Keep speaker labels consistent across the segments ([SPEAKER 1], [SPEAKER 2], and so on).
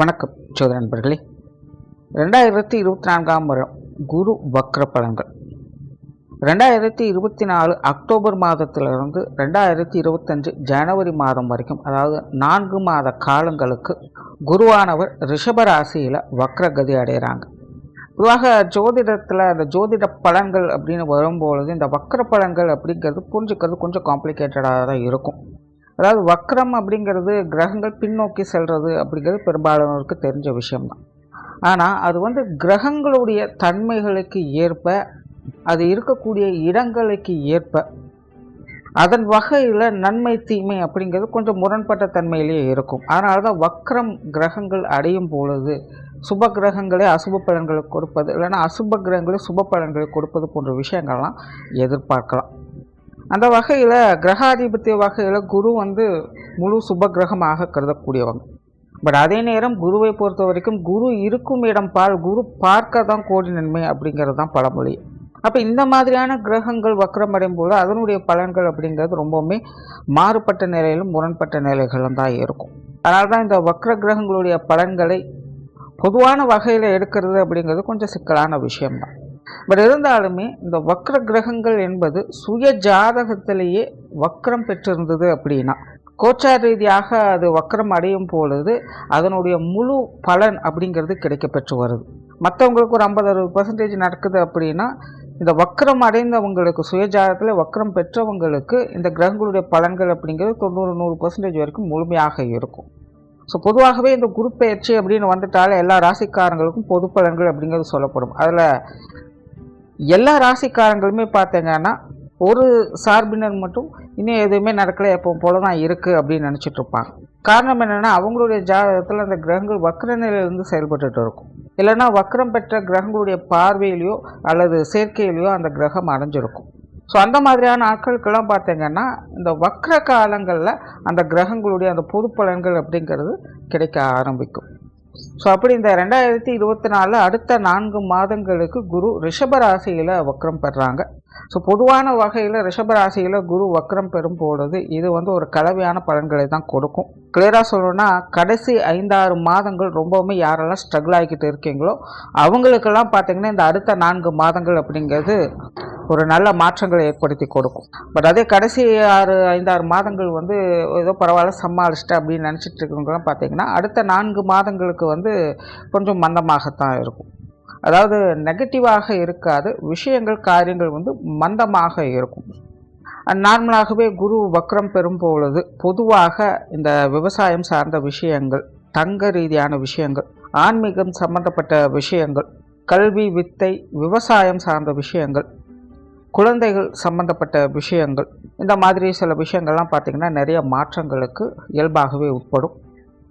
[SPEAKER 1] வணக்கம் சோதர நண்பர்களே ரெண்டாயிரத்தி இருபத்தி நான்காம் வருடம் குரு வக்ர பலன்கள் ரெண்டாயிரத்தி இருபத்தி நாலு அக்டோபர் மாதத்திலிருந்து ரெண்டாயிரத்தி இருபத்தஞ்சு ஜனவரி மாதம் வரைக்கும் அதாவது நான்கு மாத காலங்களுக்கு குருவானவர் ரிஷபராசியில் வக்ரகதி அடைகிறாங்க பொதுவாக ஜோதிடத்தில் அந்த ஜோதிட பலன்கள் அப்படின்னு வரும்பொழுது இந்த வக்ர பலன்கள் அப்படிங்கிறது புரிஞ்சுக்கிறது கொஞ்சம் காம்ப்ளிகேட்டடாக தான் இருக்கும் அதாவது வக்ரம் அப்படிங்கிறது கிரகங்கள் பின்னோக்கி செல்வது அப்படிங்கிறது பெரும்பாலானோருக்கு தெரிஞ்ச விஷயம்தான் ஆனால் அது வந்து கிரகங்களுடைய தன்மைகளுக்கு ஏற்ப அது இருக்கக்கூடிய இடங்களுக்கு ஏற்ப அதன் வகையில் நன்மை தீமை அப்படிங்கிறது கொஞ்சம் முரண்பட்ட தன்மையிலேயே இருக்கும் அதனால தான் வக்ரம் கிரகங்கள் அடையும் பொழுது சுப கிரகங்களே அசுப பலன்களை கொடுப்பது இல்லைன்னா அசுப கிரகங்களே சுப பலன்களை கொடுப்பது போன்ற விஷயங்கள்லாம் எதிர்பார்க்கலாம் அந்த வகையில் கிரகாதிபத்திய வகையில் குரு வந்து முழு சுப கிரகமாக கருதக்கூடியவங்க பட் அதே நேரம் குருவை பொறுத்த வரைக்கும் குரு இருக்கும் இடம் பால் குரு பார்க்க தான் கோடி நன்மை அப்படிங்கிறது தான் பழமொழி அப்போ இந்த மாதிரியான கிரகங்கள் வக்கரமடையும் போது அதனுடைய பலன்கள் அப்படிங்கிறது ரொம்பவுமே மாறுபட்ட நிலையிலும் முரண்பட்ட நிலைகளும் தான் இருக்கும் அதனால தான் இந்த வக்கர கிரகங்களுடைய பலன்களை பொதுவான வகையில் எடுக்கிறது அப்படிங்கிறது கொஞ்சம் சிக்கலான விஷயம்தான் பட் இருந்தாலுமே இந்த வக்ர கிரகங்கள் என்பது சுய ஜாதகத்திலேயே வக்ரம் பெற்றிருந்தது அப்படின்னா கோச்சார் ரீதியாக அது வக்ரம் அடையும் பொழுது அதனுடைய முழு பலன் அப்படிங்கிறது கிடைக்க பெற்று வருது மற்றவங்களுக்கு ஒரு ஐம்பது அறுபது பர்சன்டேஜ் நடக்குது அப்படின்னா இந்த வக்கரம் அடைந்தவங்களுக்கு சுயஜாதத்தில் வக்கரம் பெற்றவங்களுக்கு இந்த கிரகங்களுடைய பலன்கள் அப்படிங்கிறது தொண்ணூறு நூறு பர்சன்டேஜ் வரைக்கும் முழுமையாக இருக்கும் ஸோ பொதுவாகவே இந்த குரு பயிற்சி அப்படின்னு வந்துவிட்டால் எல்லா ராசிக்காரங்களுக்கும் பொது பலன்கள் அப்படிங்கிறது சொல்லப்படும் அதில் எல்லா ராசிக்காரங்களுமே பார்த்தீங்கன்னா ஒரு சார்பினர் மட்டும் இன்னும் எதுவுமே நடக்கலை எப்போ போல தான் இருக்குது அப்படின்னு நினச்சிட்டு இருப்பாங்க காரணம் என்னென்னா அவங்களுடைய ஜாதகத்தில் அந்த கிரகங்கள் வக்கர நிலையிலேருந்து செயல்பட்டுட்டு இருக்கும் இல்லைன்னா வக்கரம் பெற்ற கிரகங்களுடைய பார்வையிலையோ அல்லது சேர்க்கையிலையோ அந்த கிரகம் அடைஞ்சிருக்கும் ஸோ அந்த மாதிரியான ஆட்களுக்கெல்லாம் பார்த்தீங்கன்னா இந்த வக்கர காலங்களில் அந்த கிரகங்களுடைய அந்த பொது பலன்கள் அப்படிங்கிறது கிடைக்க ஆரம்பிக்கும் ஸோ அப்படி இந்த ரெண்டாயிரத்தி இருபத்தி நாலில் அடுத்த நான்கு மாதங்களுக்கு குரு ரிஷபராசியில் வக்ரம் பெறாங்க ஸோ பொதுவான வகையில் ரிஷபராசியில் குரு வக்ரம் பெறும் போடுறது இது வந்து ஒரு கலவையான பலன்களை தான் கொடுக்கும் கிளியராக சொல்லணும்னா கடைசி ஐந்தாறு மாதங்கள் ரொம்பவுமே யாரெல்லாம் ஸ்ட்ரகிள் ஆகிக்கிட்டு இருக்கீங்களோ அவங்களுக்கெல்லாம் பார்த்திங்கன்னா இந்த அடுத்த நான்கு மாதங்கள் அப்படிங்கிறது ஒரு நல்ல மாற்றங்களை ஏற்படுத்தி கொடுக்கும் பட் அதே கடைசி ஆறு ஐந்தாறு மாதங்கள் வந்து ஏதோ பரவாயில்ல சமாளிச்சிட்டு அப்படின்னு நினச்சிட்டு இருக்கவங்களாம் பார்த்திங்கன்னா அடுத்த நான்கு மாதங்களுக்கு வந்து கொஞ்சம் மந்தமாகத்தான் இருக்கும் அதாவது நெகட்டிவாக இருக்காது விஷயங்கள் காரியங்கள் வந்து மந்தமாக இருக்கும் நார்மலாகவே குரு வக்ரம் பெறும் பொழுது பொதுவாக இந்த விவசாயம் சார்ந்த விஷயங்கள் தங்க ரீதியான விஷயங்கள் ஆன்மீகம் சம்பந்தப்பட்ட விஷயங்கள் கல்வி வித்தை விவசாயம் சார்ந்த விஷயங்கள் குழந்தைகள் சம்மந்தப்பட்ட விஷயங்கள் இந்த மாதிரி சில விஷயங்கள்லாம் பார்த்திங்கன்னா நிறைய மாற்றங்களுக்கு இயல்பாகவே உட்படும்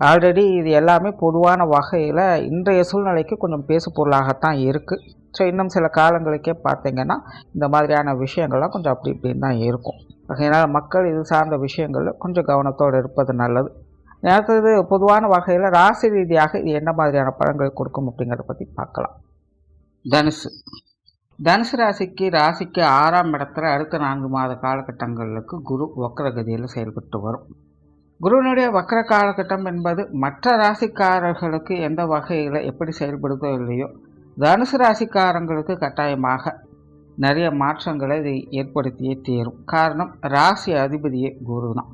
[SPEAKER 1] ஆல்ரெடி இது எல்லாமே பொதுவான வகையில் இன்றைய சூழ்நிலைக்கு கொஞ்சம் பேசு பொருளாகத்தான் இருக்குது ஸோ இன்னும் சில காலங்களுக்கே பார்த்திங்கன்னா இந்த மாதிரியான விஷயங்கள்லாம் கொஞ்சம் அப்படி இப்படின்னு தான் இருக்கும் அதனால் மக்கள் இது சார்ந்த விஷயங்களில் கொஞ்சம் கவனத்தோடு இருப்பது நல்லது அடுத்தது பொதுவான வகையில் ராசி ரீதியாக இது என்ன மாதிரியான பழங்கள் கொடுக்கும் அப்படிங்கிறத பற்றி பார்க்கலாம் தனுசு தனுசு ராசிக்கு ராசிக்கு ஆறாம் இடத்துல அடுத்த நான்கு மாத காலகட்டங்களுக்கு குரு வக்ரகதியில் செயல்பட்டு வரும் குருவினுடைய வக்ர காலகட்டம் என்பது மற்ற ராசிக்காரர்களுக்கு எந்த வகையில் எப்படி செயல்படுதோ இல்லையோ தனுசு ராசிக்காரங்களுக்கு கட்டாயமாக நிறைய மாற்றங்களை இது ஏற்படுத்தியே தீரும் காரணம் ராசி அதிபதியே குரு தான்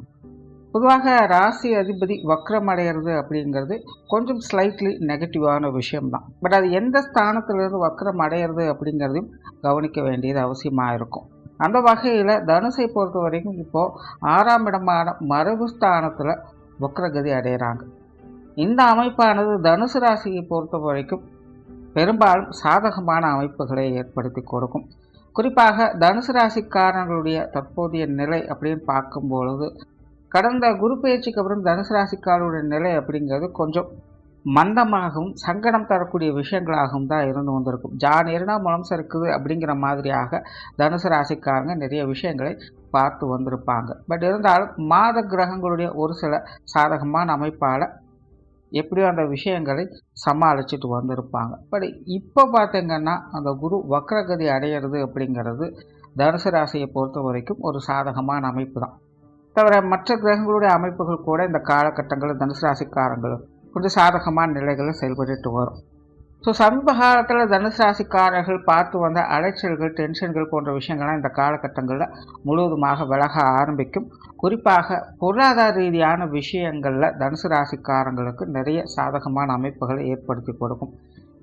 [SPEAKER 1] பொதுவாக ராசி அதிபதி வக்ரம் அடைகிறது அப்படிங்கிறது கொஞ்சம் ஸ்லைட்லி நெகட்டிவான விஷயம்தான் பட் அது எந்த ஸ்தானத்திலிருந்து வக்ரம் அடையிறது அப்படிங்கிறதையும் கவனிக்க வேண்டியது அவசியமாக இருக்கும் அந்த வகையில் தனுசை பொறுத்த வரைக்கும் இப்போது ஆறாம் இடமான மரபு ஸ்தானத்தில் வக்ரகதி அடைகிறாங்க இந்த அமைப்பானது தனுசு ராசியை பொறுத்த வரைக்கும் பெரும்பாலும் சாதகமான அமைப்புகளை ஏற்படுத்தி கொடுக்கும் குறிப்பாக தனுசு ராசிக்காரர்களுடைய தற்போதைய நிலை அப்படின்னு பார்க்கும்பொழுது கடந்த குரு பயிற்சிக்கு அப்புறம் தனுசு ராசிக்காரோட நிலை அப்படிங்கிறது கொஞ்சம் மந்தமாகவும் சங்கடம் தரக்கூடிய விஷயங்களாகவும் தான் இருந்து வந்திருக்கும் ஜான் இருந்தால் மனம் இருக்குது அப்படிங்கிற மாதிரியாக தனுசு ராசிக்காரங்க நிறைய விஷயங்களை பார்த்து வந்திருப்பாங்க பட் இருந்தாலும் மாத கிரகங்களுடைய ஒரு சில சாதகமான அமைப்பால் எப்படியோ அந்த விஷயங்களை சமாளிச்சுட்டு வந்திருப்பாங்க பட் இப்போ பார்த்திங்கன்னா அந்த குரு வக்ரகதி அடையிறது அப்படிங்கிறது தனுசு ராசியை பொறுத்த வரைக்கும் ஒரு சாதகமான அமைப்பு தான் தவிர மற்ற கிரகங்களுடைய அமைப்புகள் கூட இந்த காலகட்டங்களில் தனுசு ராசிக்காரங்களும் கொஞ்சம் சாதகமான நிலைகளில் செயல்பட்டு வரும் ஸோ சமீப காலத்தில் தனுசு ராசிக்காரர்கள் பார்த்து வந்த அலைச்சல்கள் டென்ஷன்கள் போன்ற விஷயங்கள்லாம் இந்த காலகட்டங்களில் முழுவதுமாக விலக ஆரம்பிக்கும் குறிப்பாக பொருளாதார ரீதியான விஷயங்களில் தனுசு ராசிக்காரங்களுக்கு நிறைய சாதகமான அமைப்புகளை ஏற்படுத்தி கொடுக்கும்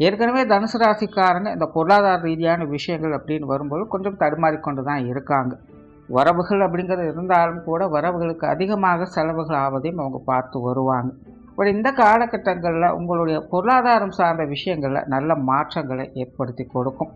[SPEAKER 1] ஏற்கனவே தனுசு ராசிக்காரங்க இந்த பொருளாதார ரீதியான விஷயங்கள் அப்படின்னு வரும்போது கொஞ்சம் தடுமாறிக்கொண்டு தான் இருக்காங்க வரவுகள் அப்படிங்கிறது இருந்தாலும் கூட வரவுகளுக்கு அதிகமாக செலவுகள் ஆவதையும் அவங்க பார்த்து வருவாங்க பட் இந்த காலகட்டங்களில் உங்களுடைய பொருளாதாரம் சார்ந்த விஷயங்களில் நல்ல மாற்றங்களை ஏற்படுத்தி கொடுக்கும்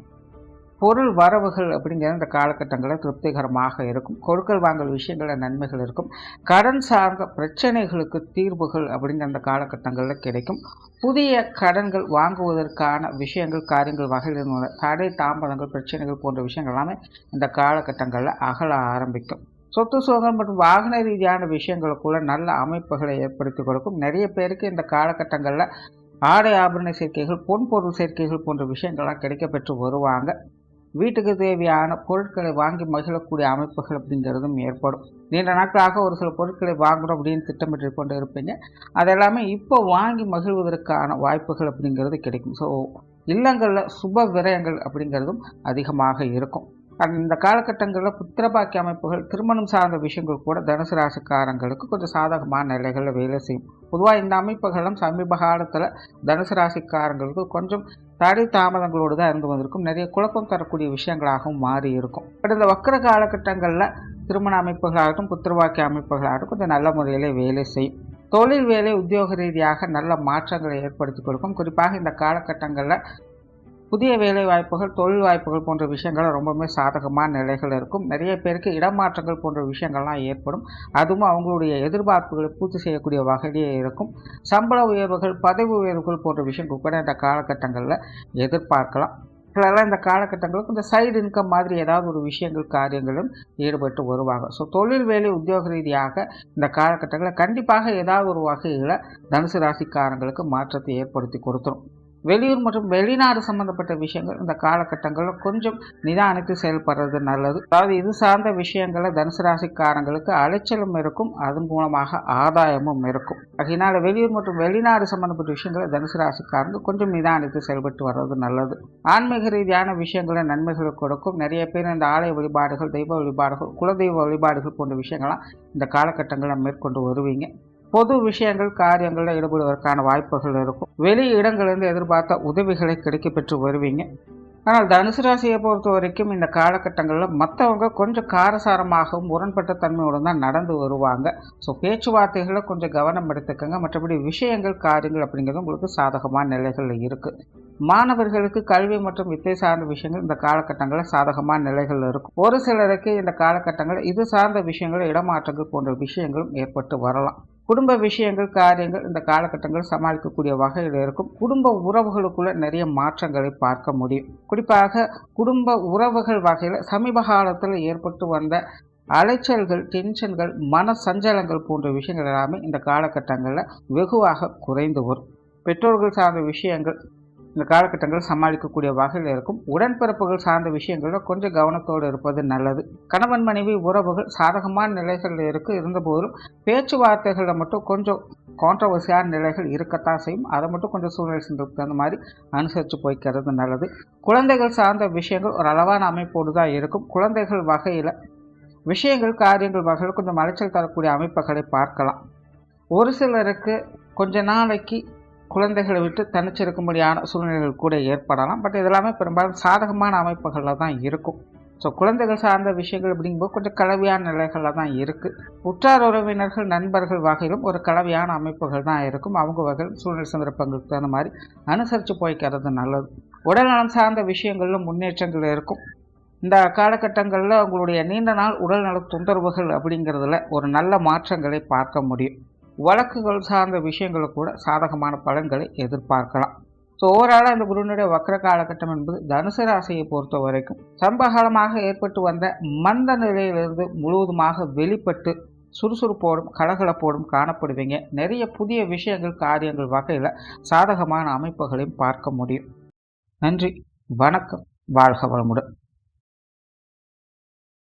[SPEAKER 1] பொருள் வரவுகள் அப்படிங்கிற இந்த காலகட்டங்களில் திருப்திகரமாக இருக்கும் கொடுக்கல் வாங்கல் விஷயங்களில் நன்மைகள் இருக்கும் கடன் சார்ந்த பிரச்சனைகளுக்கு தீர்வுகள் அப்படிங்கிற அந்த காலகட்டங்களில் கிடைக்கும் புதிய கடன்கள் வாங்குவதற்கான விஷயங்கள் காரியங்கள் வகையில் இருந்தது தடை தாமதங்கள் பிரச்சனைகள் போன்ற விஷயங்கள் எல்லாமே இந்த காலகட்டங்களில் அகல ஆரம்பிக்கும் சொத்து சுகங்கள் மற்றும் வாகன ரீதியான விஷயங்களுக்குள்ள நல்ல அமைப்புகளை ஏற்படுத்தி கொடுக்கும் நிறைய பேருக்கு இந்த காலகட்டங்களில் ஆடை ஆபரண சேர்க்கைகள் பொன் பொருள் சேர்க்கைகள் போன்ற விஷயங்கள்லாம் கிடைக்கப்பெற்று வருவாங்க வீட்டுக்கு தேவையான பொருட்களை வாங்கி மகிழக்கூடிய அமைப்புகள் அப்படிங்கிறதும் ஏற்படும் நீண்ட நாட்களாக ஒரு சில பொருட்களை வாங்கணும் அப்படின்னு திட்டமிட்டு கொண்டு இருப்பீங்க அதெல்லாமே இப்போ வாங்கி மகிழ்வதற்கான வாய்ப்புகள் அப்படிங்கிறது கிடைக்கும் ஸோ இல்லங்களில் சுப விரயங்கள் அப்படிங்கிறதும் அதிகமாக இருக்கும் அந்த காலகட்டங்களில் புத்திரபாக்கிய அமைப்புகள் திருமணம் சார்ந்த விஷயங்கள் கூட தனுசு ராசிக்காரங்களுக்கு கொஞ்சம் சாதகமான நிலைகளில் வேலை செய்யும் பொதுவாக இந்த அமைப்புகளும் சமீப காலத்தில் தனுசு ராசிக்காரங்களுக்கு கொஞ்சம் தடை தாமதங்களோடு தான் இருந்து வந்திருக்கும் நிறைய குழப்பம் தரக்கூடிய விஷயங்களாகவும் மாறி இருக்கும் பட் இந்த வக்கர காலகட்டங்களில் திருமண அமைப்புகளாகட்டும் புத்திரவாக்கிய அமைப்புகளாகட்டும் கொஞ்சம் நல்ல முறையில் வேலை செய்யும் தொழில் வேலை உத்தியோக ரீதியாக நல்ல மாற்றங்களை ஏற்படுத்தி கொடுக்கும் குறிப்பாக இந்த காலகட்டங்களில் புதிய வேலை வாய்ப்புகள் தொழில் வாய்ப்புகள் போன்ற விஷயங்களை ரொம்பவுமே சாதகமான நிலைகள் இருக்கும் நிறைய பேருக்கு இடமாற்றங்கள் போன்ற விஷயங்கள்லாம் ஏற்படும் அதுவும் அவங்களுடைய எதிர்பார்ப்புகளை பூர்த்தி செய்யக்கூடிய வகையிலேயே இருக்கும் சம்பள உயர்வுகள் பதவி உயர்வுகள் போன்ற விஷயங்கள் கூட இந்த காலகட்டங்களில் எதிர்பார்க்கலாம் சிலரெல்லாம் இந்த காலகட்டங்களுக்கு இந்த சைடு இன்கம் மாதிரி ஏதாவது ஒரு விஷயங்கள் காரியங்களும் ஈடுபட்டு வருவாங்க ஸோ தொழில் வேலை உத்தியோக ரீதியாக இந்த காலகட்டங்களில் கண்டிப்பாக ஏதாவது ஒரு வகையில் தனுசு ராசிக்காரங்களுக்கு மாற்றத்தை ஏற்படுத்தி கொடுத்துரும் வெளியூர் மற்றும் வெளிநாடு சம்பந்தப்பட்ட விஷயங்கள் இந்த காலகட்டங்களில் கொஞ்சம் நிதானித்து செயல்படுறது நல்லது அதாவது இது சார்ந்த விஷயங்களை தனுசு ராசிக்காரங்களுக்கு அலைச்சலும் இருக்கும் அது மூலமாக ஆதாயமும் இருக்கும் அதனால் வெளியூர் மற்றும் வெளிநாடு சம்பந்தப்பட்ட விஷயங்களை தனுசு ராசிக்காரங்க கொஞ்சம் நிதானித்து செயல்பட்டு வர்றது நல்லது ஆன்மீக ரீதியான விஷயங்களை நன்மைகள் கொடுக்கும் நிறைய பேர் இந்த ஆலய வழிபாடுகள் தெய்வ வழிபாடுகள் குலதெய்வ வழிபாடுகள் போன்ற விஷயங்கள்லாம் இந்த காலகட்டங்களை மேற்கொண்டு வருவீங்க பொது விஷயங்கள் காரியங்களில் ஈடுபடுவதற்கான வாய்ப்புகள் இருக்கும் வெளி இடங்களிலிருந்து எதிர்பார்த்த உதவிகளை கிடைக்க பெற்று வருவீங்க ஆனால் தனுசு ராசியை பொறுத்த வரைக்கும் இந்த காலகட்டங்களில் மற்றவங்க கொஞ்சம் காரசாரமாகவும் முரண்பட்ட தன்மையோடு தான் நடந்து வருவாங்க ஸோ பேச்சுவார்த்தைகளை கொஞ்சம் கவனம் எடுத்துக்கோங்க மற்றபடி விஷயங்கள் காரியங்கள் அப்படிங்கிறது உங்களுக்கு சாதகமான நிலைகளில் இருக்குது மாணவர்களுக்கு கல்வி மற்றும் வித்தை சார்ந்த விஷயங்கள் இந்த காலகட்டங்களில் சாதகமான நிலைகள் இருக்கும் ஒரு சிலருக்கு இந்த காலகட்டங்களில் இது சார்ந்த விஷயங்கள் இடமாற்றங்கள் போன்ற விஷயங்களும் ஏற்பட்டு வரலாம் குடும்ப விஷயங்கள் காரியங்கள் இந்த காலகட்டங்கள் சமாளிக்கக்கூடிய வகையில் இருக்கும் குடும்ப உறவுகளுக்குள்ள நிறைய மாற்றங்களை பார்க்க முடியும் குறிப்பாக குடும்ப உறவுகள் வகையில் சமீப காலத்தில் ஏற்பட்டு வந்த அலைச்சல்கள் டென்ஷன்கள் மன சஞ்சலங்கள் போன்ற விஷயங்கள் எல்லாமே இந்த காலகட்டங்களில் வெகுவாக குறைந்து வரும் பெற்றோர்கள் சார்ந்த விஷயங்கள் இந்த காலகட்டங்கள் சமாளிக்கக்கூடிய வகையில் இருக்கும் உடன்பிறப்புகள் சார்ந்த விஷயங்களில் கொஞ்சம் கவனத்தோடு இருப்பது நல்லது கணவன் மனைவி உறவுகள் சாதகமான நிலைகளில் இருக்கு இருந்தபோதும் பேச்சுவார்த்தைகளில் மட்டும் கொஞ்சம் கான்ட்ரவர்சியான நிலைகள் இருக்கத்தான் செய்யும் அதை மட்டும் கொஞ்சம் சூழ்நிலை சென்றதுக்கு தகுந்த மாதிரி அனுசரித்து போய்க்கிறது நல்லது குழந்தைகள் சார்ந்த விஷயங்கள் ஒரு அளவான அமைப்போடு தான் இருக்கும் குழந்தைகள் வகையில் விஷயங்கள் காரியங்கள் வகையில் கொஞ்சம் அலைச்சல் தரக்கூடிய அமைப்புகளை பார்க்கலாம் ஒரு சிலருக்கு கொஞ்ச நாளைக்கு குழந்தைகளை விட்டு தனிச்சிருக்கும்படியான சூழ்நிலைகள் கூட ஏற்படலாம் பட் இதெல்லாமே பெரும்பாலும் சாதகமான அமைப்புகளில் தான் இருக்கும் ஸோ குழந்தைகள் சார்ந்த விஷயங்கள் அப்படிங்கும்போது கொஞ்சம் கலவையான நிலைகளில் தான் இருக்குது உற்றார் உறவினர்கள் நண்பர்கள் வகையிலும் ஒரு கலவையான அமைப்புகள் தான் இருக்கும் அவங்க வகையில் சூழ்நிலை சந்தர்ப்பங்களுக்கு தகுந்த மாதிரி அனுசரித்து போய்க்கிறது நல்லது உடல்நலம் சார்ந்த விஷயங்களில் முன்னேற்றங்கள் இருக்கும் இந்த காலகட்டங்களில் உங்களுடைய நீண்ட நாள் உடல்நல தொந்தரவுகள் அப்படிங்கிறதுல ஒரு நல்ல மாற்றங்களை பார்க்க முடியும் வழக்குகள் சார்ந்த விஷயங்களை கூட சாதகமான பலன்களை எதிர்பார்க்கலாம் ஸோ ஓவராலாக அந்த குருவினுடைய வக்கர காலகட்டம் என்பது தனுசு ராசியை பொறுத்த வரைக்கும் சம்பகாலமாக ஏற்பட்டு வந்த மந்த நிலையிலிருந்து முழுவதுமாக வெளிப்பட்டு சுறுசுறுப்போடும் கலகலப்போடும் காணப்படுவீங்க நிறைய புதிய விஷயங்கள் காரியங்கள் வகையில் சாதகமான அமைப்புகளையும் பார்க்க முடியும் நன்றி வணக்கம் வாழ்க வளமுடன்